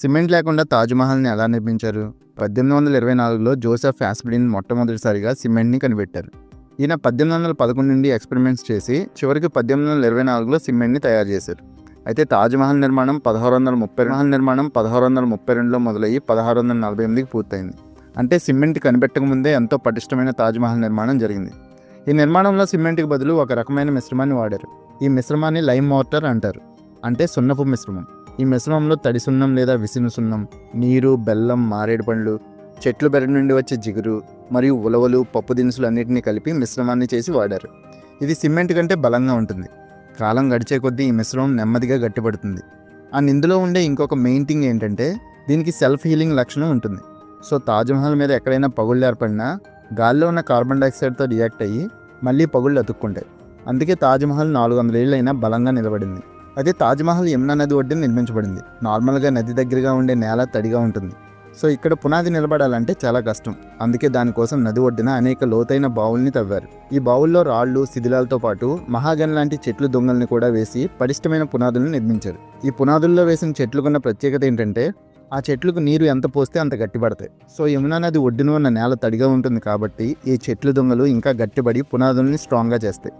Cement లేకుండా తాజ్మహల్ని ఎలా నిర్మించారు? పద్దెనిమిది వందల ఇరవై నాలుగులో జోసెఫ్ ఫ్యాస్బిడిన్ మొట్టమొదటిసారిగా సిమెంట్ని కనిపెట్టారు. ఈయన పద్దెనిమిది వందల పదకొండు నుండి ఎక్స్పెరిమెంట్స్ చేసి చివరికి పద్దెనిమిది వందల ఇరవై నాలుగులో సిమెంట్ని తయారు చేశారు. అయితే తాజ్మహల్ నిర్మాణం పదహారు వందల ముప్పై మహల్ నిర్మాణం పదహారు వందల ముప్పై రెండులో మొదలయ్యి పదహారు వందల నలభై ఎనిమిదికి పూర్తయింది. అంటే సిమెంట్ కనిపెట్టక ముందే ఎంతో పటిష్టమైన తాజ్మహల్ నిర్మాణం జరిగింది. ఈ నిర్మాణంలో సిమెంట్కి బదులు ఒక రకమైన మిశ్రమాన్ని వాడారు. ఈ మిశ్రమాన్ని లైమ్ మోర్టర్ అంటారు. అంటే సున్నపు మిశ్రమం. ఈ మిశ్రమంలో తడి సున్నం లేదా విసిను సున్నం నీరు బెల్లం మారేడు పండ్లు చెట్లు బెరడు నుండి వచ్చే జిగురు మరియు ఉలవలు పప్పు దినుసులు అన్నింటినీ కలిపి మిశ్రమాన్ని చేసి వాడారు. ఇది సిమెంట్ కంటే బలంగా ఉంటుంది. కాలం గడిచే కొద్దీ ఈ మిశ్రమం నెమ్మదిగా గట్టిపడుతుంది. అండ్ ఇందులో ఉండే ఇంకొక మెయిన్ థింగ్ ఏంటంటే దీనికి సెల్ఫ్ హీలింగ్ లక్షణం ఉంటుంది. సో తాజ్మహల్ మీద ఎక్కడైనా పగుళ్ళు ఏర్పడినా గాల్లో ఉన్న కార్బన్ డైఆక్సైడ్తో రియాక్ట్ అయ్యి మళ్ళీ పగుళ్ళు అతుక్కుంటాయి. అందుకే తాజ్మహల్ నాలుగు వందల ఏళ్ళైనా బలంగా నిలబడింది. అయితే తాజ్మహల్ యమునా నది ఒడ్డున నిర్మించబడింది. నార్మల్గా నది దగ్గరగా ఉండే నేల తడిగా ఉంటుంది. సో ఇక్కడ పునాది నిలబడాలంటే చాలా కష్టం. అందుకే దానికోసం నది ఒడ్డున అనేక లోతైన బావుల్ని తవ్వారు. ఈ బావుల్లో రాళ్ళు శిథిలాలతో పాటు మహాగన్ లాంటి చెట్లు దొంగల్ని కూడా వేసి పటిష్టమైన పునాదులను నిర్మించారు. ఈ పునాదుల్లో వేసిన చెట్లుకున్న ప్రత్యేకత ఏంటంటే ఆ చెట్లకు నీరు ఎంత పోస్తే అంత గట్టిపడతాయి. సో యమునా నది ఒడ్డున ఉన్న నేల తడిగా ఉంటుంది కాబట్టి ఈ చెట్లు దొంగలు ఇంకా గట్టిపడి పునాదుల్ని స్ట్రాంగ్గా చేస్తాయి.